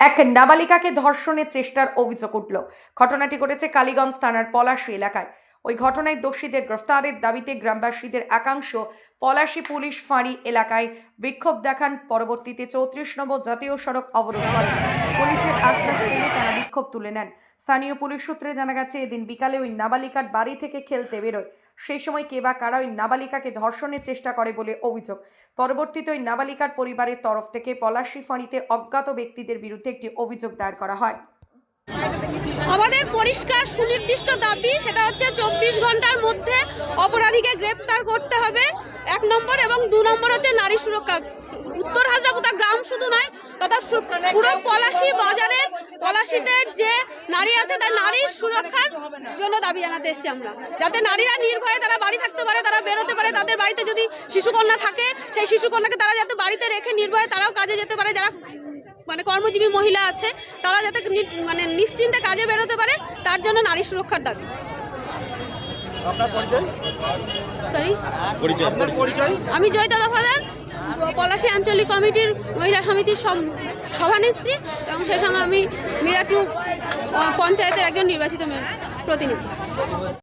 এক নাবালিকাকে ধর্ষণের চেষ্টার অভিযোগ উঠল। ঘটনাটি ঘটেছে কালীগঞ্জ থানার পলাশী এলাকায়। ওই ঘটনায় দোষীদের গ্রেফতারের দাবিতে গ্রামবাসীদের একাংশ পলাশী পুলিশ ফাঁড়ি এলাকায় বিক্ষোভ দেখান। পরবর্তীতে চৌত্রিশ নম্বর জাতীয় সড়ক অবরোধ করেন পুলিশের আশ্বাস পেলে তারা বিক্ষোভ তুলে নেন। স্থানীয় পুলিশ সূত্রে জানা গেছে, এদিন বিকালে ওই নাবালিকার বাড়ি থেকে খেলতে বেরোয়। সেই সময় কে বা কারা ওই নাবালিকাকে ধর্ষণের চেষ্টা করে বলে অভিযোগ। পরবর্তীতে ওই নাবালিকার পরিবারের তরফ থেকে পলাশী ফাঁড়িতে অজ্ঞাত ব্যক্তিদের বিরুদ্ধে একটি অভিযোগ দায়ের করা হয়। আমাদের পরিষ্কার সুনির্দিষ্ট দাবি, সেটা হচ্ছে চব্বিশ ঘণ্টার মধ্যে অপরাধীকে গ্রেপ্তার করতে হবে। এক নম্বর এবং দু নম্বর হচ্ছে নারী সুরক্ষা। উত্তর হাজারপুতা গ্রাম শুধু নয়, তথা পুরো পলাশি বাজারের, পলাশিতে যে নারী আছে, তার নারীর সুরক্ষার জন্য দাবি জানাতে এসেছি আমরা। যাতে নারীরা নির্ভয়ে তারা বাড়ি থাকতে পারে, তারা বেরোতে পারে, তাদের বাড়িতে যদি শিশুকন্যা থাকে, সেই শিশুকন্যাকে তারা যাতে বাড়িতে রেখে নির্ভয়ে তারাও কাজে যেতে পারে, যারা মানে কর্মজীবী মহিলা আছে তারা যাতে মানে নিশ্চিন্তে কাজে বেরোতে পারে তার জন্য নারী সুরক্ষার দাবি। সরি আমি জয়িতা দফাদার পলাশী আঞ্চলিক কমিটির মহিলা সমিতির সভানেত্রী এবং সেই সঙ্গে আমি মিরাটু পঞ্চায়েতের একজন নির্বাচিত প্রতিনিধি।